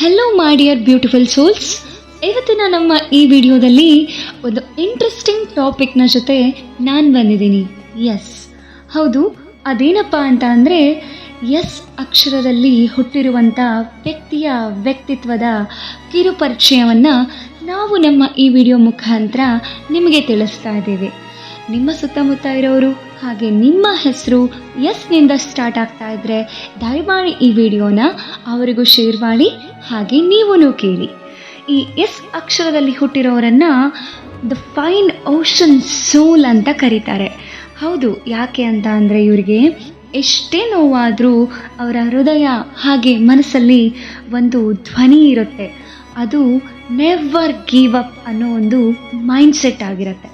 Hello ಮಾಡಿಯರ್ beautiful souls ಇವತ್ತಿನ ನಮ್ಮ ಈ ವಿಡಿಯೋದಲ್ಲಿ ಒಂದು ಇಂಟ್ರೆಸ್ಟಿಂಗ್ ಟಾಪಿಕ್ನ ಜೊತೆ ನಾನು ಬಂದಿದ್ದೀನಿ. ಎಸ್ ಹೌದು, ಅದೇನಪ್ಪ ಅಂತ ಅಂದರೆ ಎಸ್ ಅಕ್ಷರದಲ್ಲಿ ಹುಟ್ಟಿರುವಂಥ ವ್ಯಕ್ತಿಯ ವ್ಯಕ್ತಿತ್ವದ ಕಿರುಪರಿಚಯವನ್ನು ನಾವು ನಮ್ಮ ಈ ವಿಡಿಯೋ ಮುಖಾಂತರ ನಿಮಗೆ ತಿಳಿಸ್ತಾ ಇದ್ದೇವೆ. ನಿಮ್ಮ ಸುತ್ತಮುತ್ತ ಇರೋರು ಹಾಗೆ ನಿಮ್ಮ ಹೆಸರು ಎಸ್ನಿಂದ ಸ್ಟಾರ್ಟ್ ಆಗ್ತಾ ಇದ್ದರೆ ದಯಮಾಡಿ ಈ ವಿಡಿಯೋನ ಅವರಿಗೂ ಶೇರ್ ಮಾಡಿ, ಹಾಗೆ ನೀವೂ ಕೇಳಿ. ಈ ಎಸ್ ಅಕ್ಷರದಲ್ಲಿ ಹುಟ್ಟಿರೋರನ್ನ ದ ಫೈನ್ ಓಷನ್ ಸೋಲ್ ಅಂತ ಕರೀತಾರೆ. ಹೌದು, ಯಾಕೆ ಅಂತ ಅಂದರೆ ಇವರಿಗೆ ಎಷ್ಟೇ ನೋವಾದರೂ ಅವರ ಹೃದಯ ಹಾಗೆ ಮನಸ್ಸಲ್ಲಿ ಒಂದು ಧ್ವನಿ ಇರುತ್ತೆ. ಅದು ನೆವರ್ ಗೀವ್ ಅಪ್ ಅನ್ನೋ ಒಂದು ಮೈಂಡ್ ಸೆಟ್ ಆಗಿರುತ್ತೆ.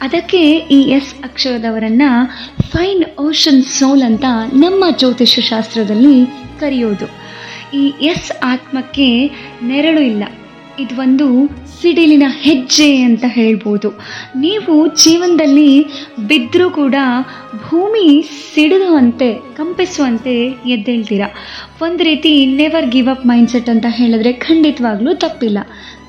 ಅದಕ್ಕೆ ಈ ಎಸ್ ಅಕ್ಷರದವರನ್ನು ಫೈನ್ ಓಷನ್ ಸೋಲ್ ಅಂತ ನಮ್ಮ ಜ್ಯೋತಿಷ್ಯ ಶಾಸ್ತ್ರದಲ್ಲಿ ಕರೆಯೋದು. ಈ ಎಸ್ ಆತ್ಮಕ್ಕೆ ನೆರಳು ಇಲ್ಲ. ಇದು ಒಂದು ಸಿಡಿಲಿನ ಹೆಜ್ಜೆ ಅಂತ ಹೇಳ್ಬೋದು. ನೀವು ಜೀವನದಲ್ಲಿ ಬಿದ್ದರೂ ಕೂಡ ಭೂಮಿ ಸಿಡಿದುವಂತೆ ಕಂಪಿಸುವಂತೆ ಎದ್ದೇಳ್ತೀರ? ಒಂದು ರೀತಿ ನೆವರ್ ಗಿವ್ ಅಪ್ ಮೈಂಡ್ಸೆಟ್ ಅಂತ ಹೇಳಿದ್ರೆ ಖಂಡಿತವಾಗ್ಲೂ ತಪ್ಪಿಲ್ಲ.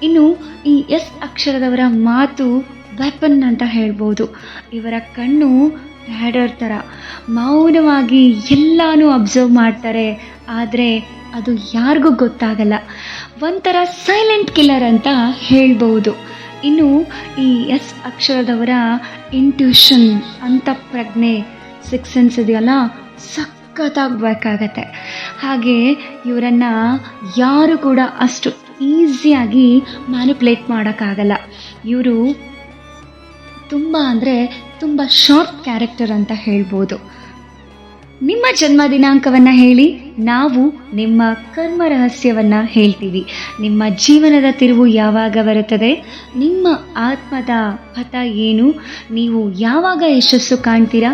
ಇನ್ನು ಈ ಎಸ್ ಅಕ್ಷರದವರ ಮಾತು ವೆಪನ್ ಅಂತ ಹೇಳ್ಬೋದು. ಇವರ ಕಣ್ಣು ರ್ಯಾಡರ್ ಥರ ಮೌನವಾಗಿ ಎಲ್ಲನೂ ಅಬ್ಸರ್ವ್ ಮಾಡ್ತಾರೆ. ಆದರೆ ಅದು ಯಾರಿಗೂ ಗೊತ್ತಾಗಲ್ಲ. ಒಂಥರ ಸೈಲೆಂಟ್ ಕಿಲ್ಲರ್ ಅಂತ ಹೇಳ್ಬೋದು ಇನ್ನು ಈ ಎಸ್ ಅಕ್ಷರದವರ ಇಂಟ್ಯೂಷನ್ ಅಂತ ಪ್ರಜ್ಞೆ ಸಿಕ್ಸ್ ಸೆನ್ಸ್ ಇದೆಯಲ್ಲ ಸಖತ್ತಾಗಬೇಕಾಗತ್ತೆ ಹಾಗೆ ಇವರನ್ನು ಯಾರು ಕೂಡ ಅಷ್ಟು ಈಸಿಯಾಗಿ ಮ್ಯಾನಿಪ್ಯುಲೇಟ್ ಮಾಡೋಕ್ಕಾಗಲ್ಲ. ಇವರು ತುಂಬ ಅಂದರೆ ತುಂಬ ಶಾರ್ಪ್ ಕ್ಯಾರೆಕ್ಟರ್ ಅಂತ ಹೇಳ್ಬೋದು. ನಿಮ್ಮ ಜನ್ಮ ದಿನಾಂಕವನ್ನು ಹೇಳಿ ನಾವು ನಿಮ್ಮ ಕರ್ಮ ರಹಸ್ಯವನ್ನು ಹೇಳ್ತೀವಿ. ನಿಮ್ಮ ಜೀವನದ ತಿರುವು ಯಾವಾಗ ಬರುತ್ತದೆ? ನಿಮ್ಮ ಆತ್ಮದ ಪಥ ಏನು? ನೀವು ಯಾವಾಗ ಯಶಸ್ಸು ಕಾಣ್ತೀರಾ?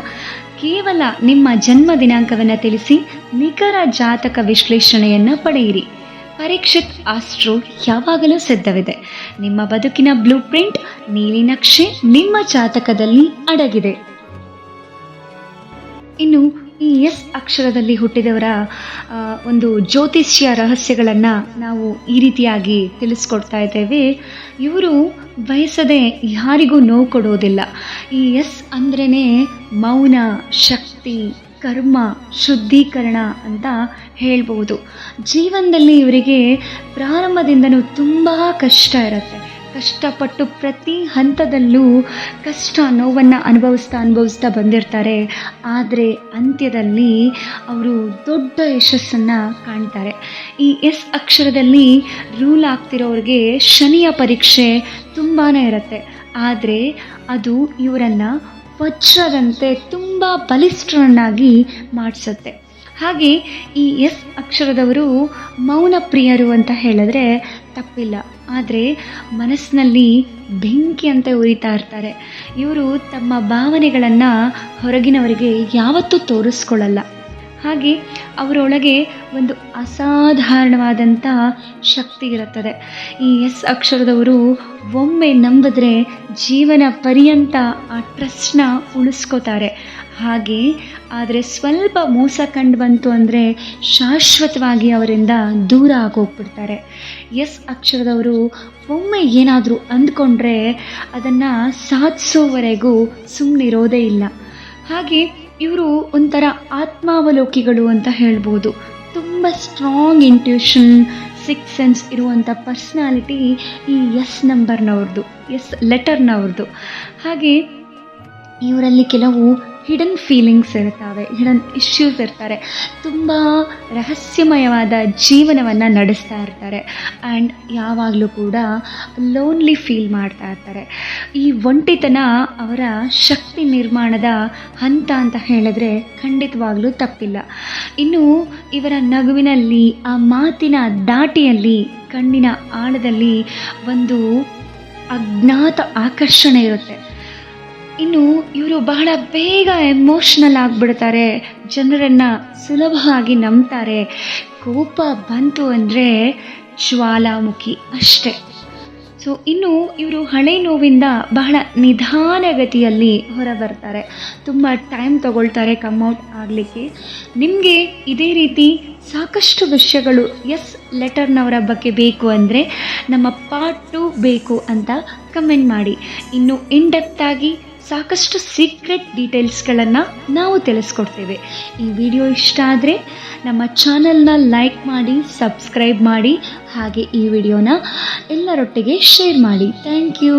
ಕೇವಲ ನಿಮ್ಮ ಜನ್ಮ ದಿನಾಂಕವನ್ನು ತಿಳಿಸಿ ನಿಖರ ಜಾತಕ ವಿಶ್ಲೇಷಣೆಯನ್ನು ಪಡೆಯಿರಿ. ಪರೀಕ್ಷಿತ್ ಆಸ್ಟ್ರೋ ಯಾವಾಗಲೂ ಸಿದ್ಧವಿದೆ. ನಿಮ್ಮ ಬದುಕಿನ ಬ್ಲೂ ಪ್ರಿಂಟ್ ನೀಲಿ ನಕ್ಷೆ ನಿಮ್ಮ ಜಾತಕದಲ್ಲಿ ಅಡಗಿದೆ. ಇನ್ನು ಈ ಎಸ್ ಅಕ್ಷರದಲ್ಲಿ ಹುಟ್ಟಿದವರ ಒಂದು ಜ್ಯೋತಿಷ್ಯ ರಹಸ್ಯಗಳನ್ನು ನಾವು ಈ ರೀತಿಯಾಗಿ ತಿಳಿಸ್ಕೊಡ್ತಾ ಇದ್ದೇವೆ. ಇವರು ಬಯಸದೆ ಯಾರಿಗೂ ನೋವು ಕೊಡೋದಿಲ್ಲ. ಈ ಎಸ್ ಅಂದ್ರೇ ಮೌನ, ಶಕ್ತಿ, ಕರ್ಮ, ಶುದ್ಧೀಕರಣ ಅಂತ ಹೇಳ್ಬೋದು. ಜೀವನದಲ್ಲಿ ಇವರಿಗೆ ಪ್ರಾರಂಭದಿಂದನೂ ತುಂಬ ಕಷ್ಟ ಇರುತ್ತೆ. ಕಷ್ಟಪಟ್ಟು ಪ್ರತಿ ಹಂತದಲ್ಲೂ ಕಷ್ಟ ನೋವನ್ನು ಅನುಭವಿಸ್ತಾ ಅನುಭವಿಸ್ತಾ ಬಂದಿರ್ತಾರೆ. ಆದರೆ ಅಂತ್ಯದಲ್ಲಿ ಅವರು ದೊಡ್ಡ ಯಶಸ್ಸನ್ನು ಕಾಣ್ತಾರೆ. ಈ ಎಸ್ ಅಕ್ಷರದಲ್ಲಿ ರೂಲ್ ಆಗ್ತಿರೋರಿಗೆ ಶನಿಯ ಪರೀಕ್ಷೆ ತುಂಬಾ ಇರುತ್ತೆ. ಆದರೆ ಅದು ಇವರನ್ನು ವಜ್ರದಂತೆ ತುಂಬ ಬಲಿಷ್ಠರನ್ನಾಗಿ ಮಾಡಿಸುತ್ತೆ. ಹಾಗೆ ಈ ಎಸ್ ಅಕ್ಷರದವರು ಮೌನ ಪ್ರಿಯರು ಅಂತ ಹೇಳಿದ್ರೆ ತಪ್ಪಿಲ್ಲ. ಆದರೆ ಮನಸ್ಸಿನಲ್ಲಿ ಬೆಂಕಿ ಅಂತ ಉರಿತಾ ಇರ್ತಾರೆ. ಇವರು ತಮ್ಮ ಭಾವನೆಗಳನ್ನು ಹೊರಗಿನವರಿಗೆ ಯಾವತ್ತೂ ತೋರಿಸ್ಕೊಳ್ಳಲ್ಲ. ಹಾಗೆ ಅವರೊಳಗೆ ಒಂದು ಅಸಾಧಾರಣವಾದಂಥ ಶಕ್ತಿ ಇರುತ್ತದೆ. ಈ ಎಸ್ ಅಕ್ಷರದವರು ಒಮ್ಮೆ ನಂಬಿದ್ರೆ ಜೀವನ ಪರ್ಯಂತ ಆ ಟ್ರಸ್ಟ್ನ ಉಳಿಸ್ಕೋತಾರೆ. ಹಾಗೆ ಆದರೆ ಸ್ವಲ್ಪ ಮೋಸ ಕಂಡು ಬಂತು ಅಂದರೆ ಶಾಶ್ವತವಾಗಿ ಅವರಿಂದ ದೂರ ಆಗೋಗ್ಬಿಡ್ತಾರೆ. ಎಸ್ ಅಕ್ಷರದವರು ಒಮ್ಮೆ ಏನಾದರೂ ಅಂದ್ಕೊಂಡ್ರೆ ಅದನ್ನು ಸಾಧಿಸೋವರೆಗೂ ಸುಮ್ಮನಿರೋದೇ ಇಲ್ಲ. ಹಾಗೆ ಇವರು ಒಂಥರ ಆತ್ಮಾವಲೋಕಿಗಳು ಅಂತ ಹೇಳ್ಬೋದು. ತುಂಬ ಸ್ಟ್ರಾಂಗ್ ಇಂಟ್ಯೂಷನ್ ಸಿಕ್ಸ್ ಸೆನ್ಸ್ ಇರುವಂಥ ಪರ್ಸ್ನಾಲಿಟಿ ಈ ಎಸ್ ನಂಬರ್ನವ್ರದ್ದು ಎಸ್ ಲೆಟರ್ನವ್ರದ್ದು ಹಾಗೆ ಇವರಲ್ಲಿ ಕೆಲವು ಹಿಡನ್ ಫೀಲಿಂಗ್ಸ್ ಇರ್ತವೆ ಹಿಡನ್ ಇಶ್ಯೂಸ್ ಇರ್ತಾರೆ. ತುಂಬ ರಹಸ್ಯಮಯವಾದ ಜೀವನವನ್ನು ನಡೆಸ್ತಾ ಇರ್ತಾರೆ. ಆ್ಯಂಡ್ ಯಾವಾಗಲೂ ಕೂಡ ಲೋನ್ಲಿ ಫೀಲ್ ಮಾಡ್ತಾ ಇರ್ತಾರೆ. ಈ ಒಂಟಿತನ ಅವರ ಶಕ್ತಿ ನಿರ್ಮಾಣದ ಹಂತ ಅಂತ ಹೇಳಿದ್ರೆ ಖಂಡಿತವಾಗ್ಲೂ ತಪ್ಪಿಲ್ಲ. ಇನ್ನು ಇವರ ನಗುವಿನಲ್ಲಿ, ಆ ಮಾತಿನ ದಾಟಿಯಲ್ಲಿ, ಕಣ್ಣಿನ ಆಳದಲ್ಲಿ ಒಂದು ಅಜ್ಞಾತ ಆಕರ್ಷಣೆ ಇರುತ್ತೆ. ಇನ್ನು ಇವರು ಬಹಳ ಬೇಗ ಎಮೋಷ್ನಲ್ ಆಗಿಬಿಡ್ತಾರೆ. ಜನರನ್ನು ಸುಲಭವಾಗಿ ನಂಬ್ತಾರೆ. ಕೋಪ ಬಂತು ಅಂದರೆ ಜ್ವಾಲಾಮುಖಿ ಅಷ್ಟೆ. ಸೊ ಇನ್ನು ಇವರು ಹಳೆ ನೋವಿಂದ ಬಹಳ ನಿಧಾನಗತಿಯಲ್ಲಿ ಹೊರ ಬರ್ತಾರೆ ತುಂಬ ಟೈಮ್ ತಗೊಳ್ತಾರೆ ಕಮ್ಔಟ್ ಆಗಲಿಕ್ಕೆ. ನಿಮಗೆ ಇದೇ ರೀತಿ ಸಾಕಷ್ಟು ವಿಷಯಗಳು ಎಸ್ ಲೆಟರ್ನವರ ಬಗ್ಗೆ ಬೇಕು ಅಂದರೆ ನಮ್ಮ ಪಾರ್ಟ್ ಟು ಬೇಕು ಅಂತ ಕಮೆಂಟ್ ಮಾಡಿ. ಇನ್ನು ಇನ್ ಆಗಿ ಸಾಕಷ್ಟು ಸೀಕ್ರೆಟ್ ಡೀಟೇಲ್ಸ್ಗಳನ್ನು ನಾವು ತಿಳಿಸ್ಕೊಡ್ತೇವೆ. ಈ ವಿಡಿಯೋ ಇಷ್ಟ ಆದರೆ ನಮ್ಮ ಚಾನಲ್ನ ಲೈಕ್ ಮಾಡಿ ಸಬ್ಸ್ಕ್ರೈಬ್ ಮಾಡಿ, ಹಾಗೆ ಈ ವಿಡಿಯೋನ ಎಲ್ಲರೊಟ್ಟಿಗೆ ಶೇರ್ ಮಾಡಿ. Thank you